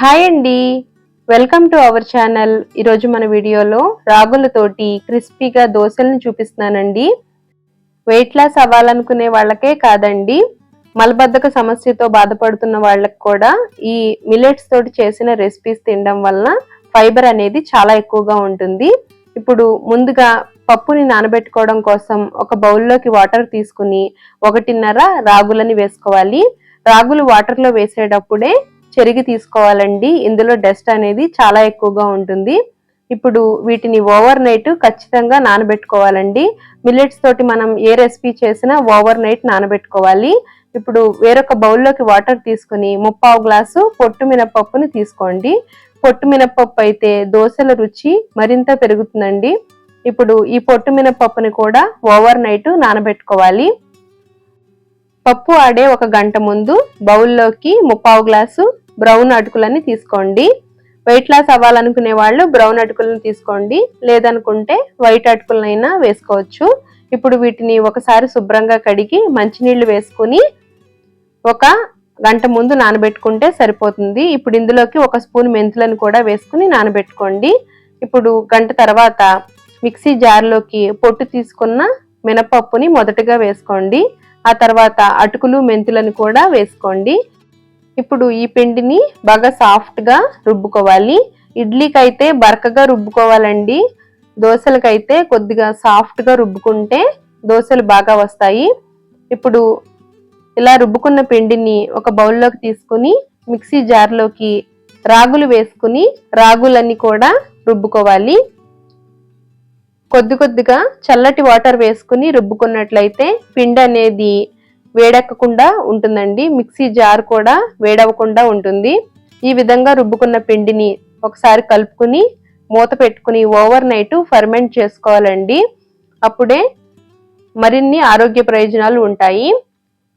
Hi అండి. Welcome to our channel. ఈరోజు మన వీడియోలో రాగులతోటి క్రిస్పీగా దోశలను చూపిస్తున్నానండి. వెయిట్ లాస్ అవ్వాలనుకునే వాళ్ళకే కాదండి. మలబద్ధక సమస్యతో బాధపడుతున్న వాళ్ళకి కూడా ఈ మిలెట్స్ తోటి చేసిన రెసిపీస్ తినడం వలన ఫైబర్ అనేది చాలా ఎక్కువగా ఉంటుంది. ఇప్పుడు ముందుగా పప్పుని నానబెట్టుకోవడం కోసం ఒక బౌల్లోకి వాటర్ తీసుకుని ఒకటిన్నర రాగులని వేసుకోవాలి. రాగులు వాటర్లో వేసేటప్పుడే చెరిగి తీసుకోవాలండి. ఇందులో డస్ట్ అనేది చాలా ఎక్కువగా ఉంటుంది. ఇప్పుడు వీటిని ఓవర్ నైట్ ఖచ్చితంగా నానబెట్టుకోవాలండి. మిల్లెట్స్ తోటి మనం ఏ రెసిపీ చేసినా ఓవర్ నైట్ నానబెట్టుకోవాలి. ఇప్పుడు వేరొక బౌల్లోకి వాటర్ తీసుకుని ముప్పావు గ్లాసు పొట్టు మినపప్పుని తీసుకోండి. పొట్టు మినపప్పు అయితే దోశల రుచి మరింత పెరుగుతుందండి. ఇప్పుడు ఈ పొట్టు మినపప్పుని కూడా ఓవర్ నైట్ నానబెట్టుకోవాలి. పప్పు ఆడే ఒక గంట ముందు బౌల్లోకి ముప్పావు గ్లాసు బ్రౌన్ అటుకులని తీసుకోండి. వెయిట్ లాస్ అవ్వాలనుకునే వాళ్ళు బ్రౌన్ అటుకులను తీసుకోండి. లేదనుకుంటే వైట్ అటుకులనైనా వేసుకోవచ్చు. ఇప్పుడు వీటిని ఒకసారి శుభ్రంగా కడిగి మంచినీళ్ళు వేసుకుని ఒక గంట ముందు నానబెట్టుకుంటే సరిపోతుంది. ఇప్పుడు ఇందులోకి ఒక స్పూన్ మెంతులను కూడా వేసుకుని నానబెట్టుకోండి. ఇప్పుడు గంట తర్వాత మిక్సీ జార్లోకి పొట్టు తీసుకున్న మినపప్పుని మొదటగా వేసుకోండి. ఆ తర్వాత అటుకులు మెంతులను కూడా వేసుకోండి. ఇప్పుడు ఈ పిండిని బాగా సాఫ్ట్గా రుబ్బుకోవాలి. ఇడ్లీకి అయితే బరకగా రుబ్బుకోవాలండి. దోశలకైతే కొద్దిగా సాఫ్ట్గా రుబ్బుకుంటే దోశలు బాగా వస్తాయి. ఇప్పుడు ఇలా రుబ్బుకున్న పిండిని ఒక బౌల్లోకి తీసుకుని మిక్సీ జార్లోకి రాగులు వేసుకుని రాగులన్నీ కూడా రుబ్బుకోవాలి. కొద్ది కొద్దిగా చల్లటి వాటర్ వేసుకుని రుబ్బుకున్నట్లయితే పిండి అనేది వేడెక్కకుండా ఉంటుందండి. మిక్సీ జార్ కూడా వేడవకుండా ఉంటుంది. ఈ విధంగా రుబ్బుకున్న పిండిని ఒకసారి కలుపుకుని మూత పెట్టుకుని ఓవర్ నైట్ ఫర్మెంట్ చేసుకోవాలండి. అప్పుడే మరిన్ని ఆరోగ్య ప్రయోజనాలు ఉంటాయి.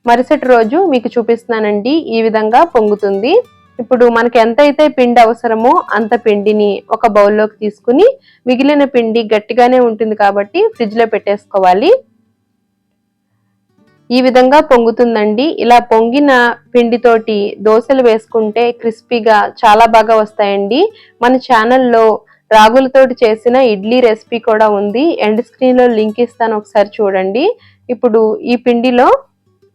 మరుసటి రోజు మీకు చూపిస్తున్నానండి. ఈ విధంగా పొంగుతుంది. ఇప్పుడు మనకి ఎంతైతే పిండి అవసరమో అంత పిండిని ఒక బౌల్లోకి తీసుకుని మిగిలిన పిండి గట్టిగానే ఉంటుంది కాబట్టి ఫ్రిడ్జ్లో పెట్టేసుకోవాలి. ఈ విధంగా పొంగుతుందండి. ఇలా పొంగిన పిండితోటి దోశలు వేసుకుంటే క్రిస్పీగా చాలా బాగా వస్తాయండి. మన ఛానల్లో రాగులతోటి చేసిన ఇడ్లీ రెసిపీ కూడా ఉంది. ఎండ్ స్క్రీన్లో లింక్ ఇస్తాను ఒకసారి చూడండి. ఇప్పుడు ఈ పిండిలో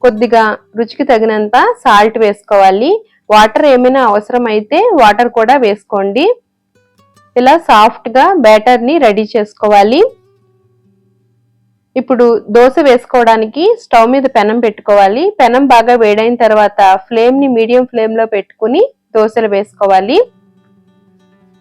కొద్దిగా రుచికి తగినంత సాల్ట్ వేసుకోవాలి. వాటర్ ఏమైనా అవసరం అయితే వాటర్ కూడా వేసుకోండి. ఇలా సాఫ్ట్గా బ్యాటర్ని రెడీ చేసుకోవాలి. ఇప్పుడు దోశ వేసుకోవడానికి స్టవ్ మీద పెనం పెట్టుకోవాలి. పెనం బాగా వేడైన తర్వాత ఫ్లేమ్ని మీడియం ఫ్లేమ్లో పెట్టుకుని దోశలు వేసుకోవాలి.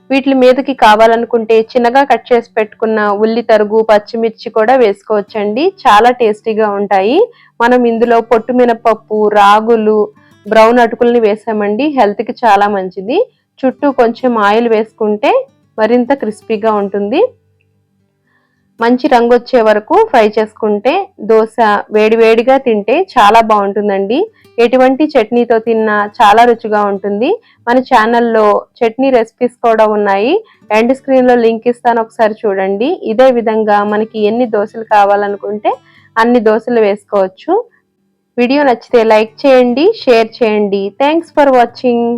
వీటి మీదకి కావాలనుకుంటే చిన్నగా కట్ చేసి పెట్టుకున్న ఉల్లి తరుగు పచ్చిమిర్చి కూడా వేసుకోవచ్చండి. చాలా టేస్టీగా ఉంటాయి. మనం ఇందులో పొట్టు మినపప్పు రాగులు బ్రౌన్ అటుకుల్ని వేసామండి. హెల్త్కి చాలా మంచిది. చుట్టూ కొంచెం ఆయిల్ వేసుకుంటే మరింత క్రిస్పీగా ఉంటుంది. మంచి రంగు వచ్చే వరకు ఫ్రై చేసుకుంటే దోశ వేడివేడిగా తింటే చాలా బాగుంటుందండి. ఎటువంటి చట్నీతో తిన్నా చాలా రుచిగా ఉంటుంది. మన ఛానల్లో చట్నీ రెసిపీస్ కూడా ఉన్నాయి. ఎండ్ స్క్రీన్లో లింక్ ఇస్తాను ఒకసారి చూడండి. ఇదే విధంగా మనకి ఎన్ని దోశలు కావాలనుకుంటే అన్ని దోశలు వేసుకోవచ్చు. వీడియో నచ్చితే లైక్ చేయండి షేర్ చేయండి. Thanks for watching.